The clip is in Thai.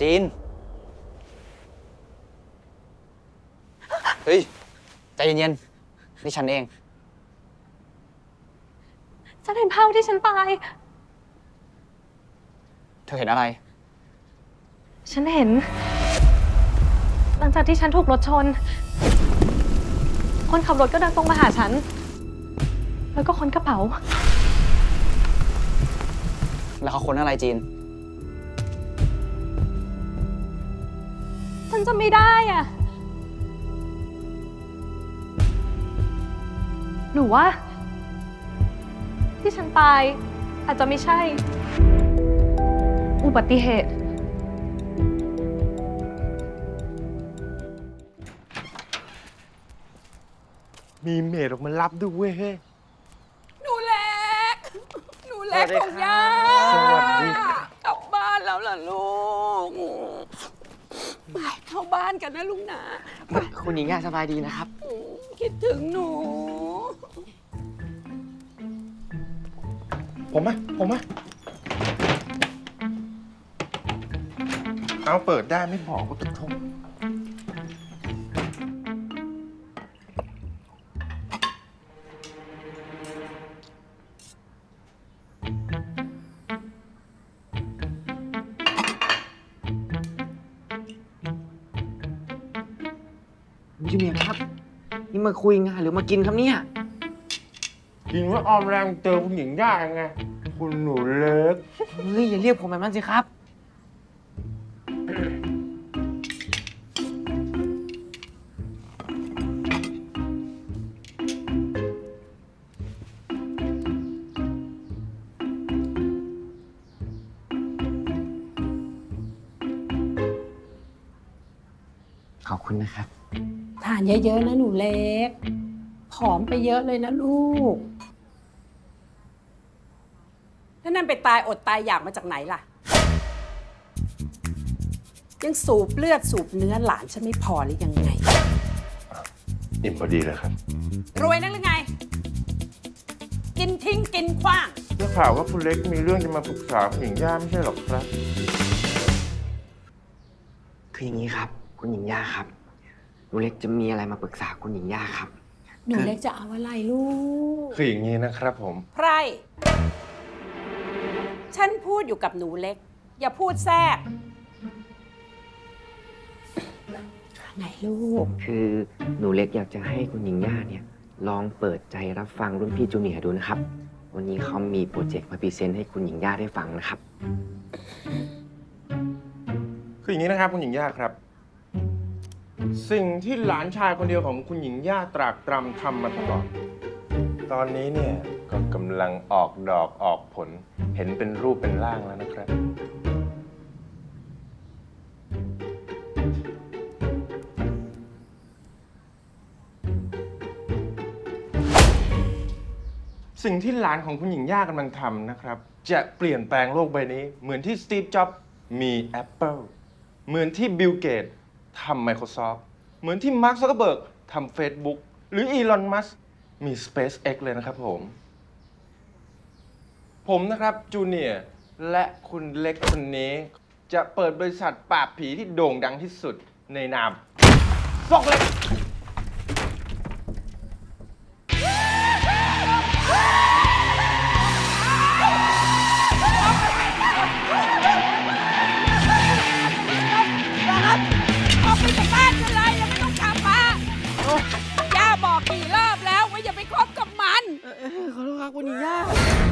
จีน เฮ้ย ใจเย็นๆ นี่ฉันเอง ฉันเห็นภาพที่ฉันตาย เธอเห็นอะไร ฉันเห็น หลังจากที่ฉันถูกรถชน คนขับรถก็เดินตรงมาหาฉัน แล้วก็ค้นกระเป๋า แล้วเขาค้นอะไรจีน จะไม่ได้อะหรือว่า ที่ฉันตาย อาจจะไม่ใช่ อุบัติเหตุ มีเมดออกมารับด้วยเว้ยเฮ้ย หนูเล็ก หนูเล็กของย่าสวัสดีครับ กลับบ้านแล้วล่ะลูก ไปเข้าบ้านกันนะลุงนะคุณหญิงย่าสบายดีนะครับคิดถึงหนู ผมไหมผมไหมเอาเปิดได้ไม่บอกก็ตะทง คุณจูเนียร์ครับ นี่มาคุยงานหรือมากินครับเนี่ย กินว่าออมแรงเจอคุณหญิงย่าไง คุณหนูเล็ก เฮ้ยอย่าเรียกผมแบบนั้นสิครับ ขอบคุณนะครับ ทานเยอะๆนะหนูเล็ก ผอมไปเยอะเลยนะลูก แล้วนั่นไปตายอดตายอยากมาจากไหนล่ะ ยังสูบเลือดสูบเนื้อหลานฉันไม่พอหรือยังไง อิ่มพอดีเลยครับรวยนักหรือไง กินทิ้งกินขว้าง ได้ข่าวว่าคุณเล็กมีเรื่องจะมาปรึกษาคุณหญิงย่าไม่ใช่หรอครับ คืออย่างนี้ครับ คุณหญิงย่าครับห นูเล็กจะมีอะไรมาปรึกษาคุณหญิงย่าครับ หนูเล็กจะเอาอะไรลูก คืออย่างนี้นะครับผม ไพรฉันพูดอยู่กับหนูเล็ก อย่าพูดแทรก ไงลูก คือหนูเล็กอยากจะให้คุณหญิงย่าเนี่ย ลองเปิดใจรับฟังรุ่นพี่จูเนียร์ดูนะครับ วันนี้เขามีโปรเจกต์มาพรีเซนต์ให้คุณหญิงย่าได้ฟังนะครับ คืออย่างนี้นะครับคุณหญิงย่าครับ สิ่งที่หลานชายคนเดียวของคุณหญิงย่าตรากตรำทำมาตลอด ตอนนี้เนี่ยก็กำลังออกดอกออกผล เห็นเป็นรูปเป็นร่างแล้วนะครับ สิ่งที่หลานของคุณหญิงย่ากำลังทำนะครับ จะเปลี่ยนแปลงโลกใบนี้ เหมือนที่สตีฟจ็อบส์มี Apple เหมือนที่บิลเกต ทำ Microsoft เหมือนที่มาร์คซักเกอร์เบิร์กทำ Facebook หรืออีลอนมัสมี SpaceX เลยนะครับผม ผมนะครับจูเนียร์และคุณเล็กคนนี้ จะเปิดบริษัทปราบผีที่โด่งดังที่สุดในนามซอกเล็ก mga kuya.